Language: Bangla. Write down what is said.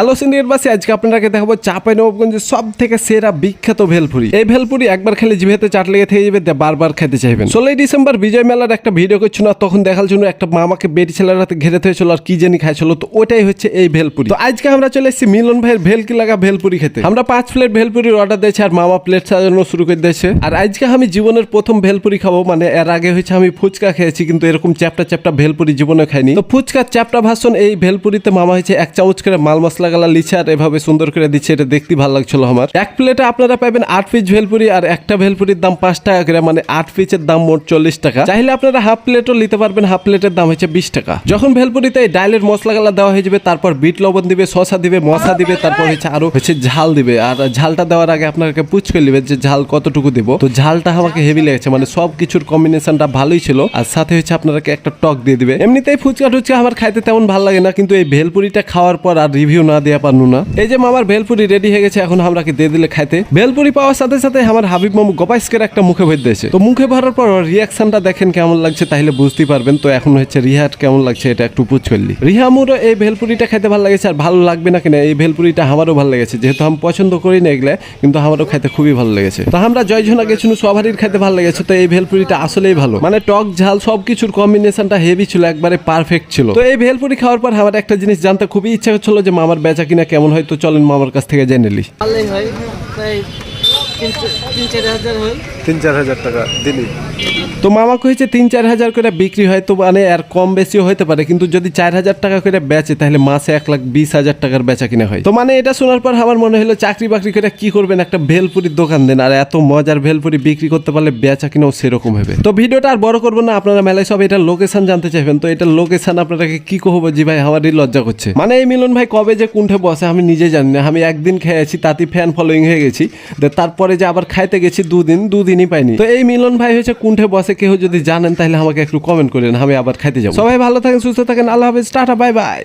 হ্যালো সিনিয়র বাসে আজকে আপনাকে দেখাবো চাপাই নবাবগঞ্জের সব থেকে সেরা বিখ্যাত ভেলপুরি। এই ভেলপুরি একবার খেলে জিভেতে চাট লেগে থেকে যাবে বারবার খেতে চাইবেন। ষোলোই ডিসেম্বর বিজয় মেলার একটা ভিডিও করছিল না, তখন দেখার জন্য একটা মামাকে বেটি ছেলের হাতে ঘেরে হয়েছিল আর কি জানি খাইছিল, তো ওটাই হচ্ছে এই ভেলপুরি। তো আজকে আমরা চলে এসেছি মিলন ভাইয়ের ভেলকি লাগা ভেলপুরি খেতে। আমরা পাঁচ প্লেট ভেলপুরির অর্ডার দিয়েছি, আর মামা প্লেট সাজানো শুরু করে দিয়েছে। আর আজকে আমি জীবনের প্রথম ভেলপুরি খাব মানে এর আগে হয়েছে আমি ফুচকা খেয়েছি, কিন্তু এরকম চ্যাপটা চ্যাপটা ভেলপুরি জীবনে খাইনি। তো ফুচকার চ্যাপটা ভাষণ এই ভেলপুরিতে মামা হয়েছে এক চামচ করে মাল মশলা গালা লিচে আর এভাবে সুন্দর করে দিচ্ছে, এটা দেখতে ভালো লাগছিল আমার। এক প্লেটে আপনারা পাবেন আট পিস ভেলপুরি আর একটা ভেলপুরির দাম পাঁচ টাকা করে মানে আট পিসের দাম মোট চল্লিশ টাকা। চাইলে আপনারা হাফ প্লেটও নিতে পারবেন, হাফ প্লেটের দাম হচ্ছে বিশ টাকা। যখন ভেলপুরিতে ডাইলের মশলা গালা দেওয়া হয়ে যাবে, তারপর বিট লবণ দিবে, শসা দিবে, মশা দিবে, তারপর হচ্ছে আরও হচ্ছে ঝাল দিবে। আর ঝালটা দেওয়ার আগে আপনাকে পুচ করে নেবে যে ঝাল কতটুকু দিব। তো ঝালটা আমাকে হেভি লেগেছে মানে সব কিছুর কম্বিনেশনটা ভালোই ছিল। আর সাথে হচ্ছে আপনাকে একটা টক দিয়ে দিবে। এমনিতেই ফুচকা টুচকা আমার খাইতে তেমন ভালো লাগে না, কিন্তু এই ভেলপুরিটা খাওয়ার পর আর রিভিউ না দেওয়া পারনু না। এই যে মামার ভেলপুরি রেডি হয়ে গেছে, এখন আমরাকে দিয়ে দিলে খাইতে? ভেলপুরি পাওয়ার সাথে সাথে আমার হাবিব মামু গপাইসকের একটা মুখে ভরে দিয়েছে। তো মুখে ভরার পর রিয়াকশনটা দেখেন কেমন লাগছে, তাহলে বুঝতেই পারবেন। তো এখন হচ্ছে রিহার কেমন লাগছে, এটা একটু পুচ করলি রিহামুরও এই ভেলপুরিটা খাইতে ভালো লাগেছে, আর ভালো লাগবে না কিনা, এই ভেলপুরিটা আমারও ভালো লেগেছে। যেহেতু আমি পছন্দ করি না এগুলা, কিন্তু আমারও খাইতে খুবই ভালো লেগেছে। তো আমরা জয়ঝনা গেছিল সবারই খাইতে ভালো লেগেছে, তো এই ভেলপুরিটা আসলেই ভালো। মানে টক ঝাল, সবকিছুর কম্বিনেশনটা হেভি ছিল, একবারে পারফেক্ট ছিল। তো এই ভেলপুরি খাওয়ার পর আমার একটা জিনিস জানতে খুবই ইচ্ছা হচ্ছিল যে মামার বেচা কিনা কেমন হয় তো চলেন মামার কাছ থেকে জেনে নিই ভালোই হয় তাই তিন চা- তিন চার হাজার হয় তিন চার হাজার টাকা দিলি। তো মামা কইছে তিন, চার হাজার করে বিক্রি হয়, তো মানে আর কম বেশিও হতে পারে, কিন্তু যদি চার হাজার টাকা করে বেচে, তাহলে মাসে এক লাখ বিশ হাজার টাকার বেচা কিনা হয়। তো মানে এটা শোনার পর আমার মনে হলো চাকরি বাকরি করে কি করবেন, একটা ভেলপুরির দোকান দেন, আর এত মজার ভেলপুরি বিক্রি করতে পারলে বেচা কিনাও সেরকম হবে। তো ভিডিওটা আর বড় করব না, আপনারা মেলায় সব এটা লোকেশন জানতে চাইবেন, তো এটা লোকেশন আপনাদেরকে কি কহবো, জি ভাই আমারই লজ্জা করছে। মানে এই মিলন ভাই কবে যে কুণ্ঠে বসে, আমি নিজে জানি না, আমি একদিন খেয়েছি তাতে ফ্যান ফলোয়িং হয়ে গেছি তারপরে যে আবার খাইতে গেছি দুদিন, দুদিনই পাইনি। তো এই মিলন ভাই হচ্ছে কুণ্ঠে বসে কেউ যদি জানেন, তাহলে আমাকে একটু কমেন্ট করেন, আমি আবার খাইতে যাব। সবাই ভালো থাকেন, সুস্থ থাকেন, আল্লাহ হাফিজ, টাটা, বাই বাই।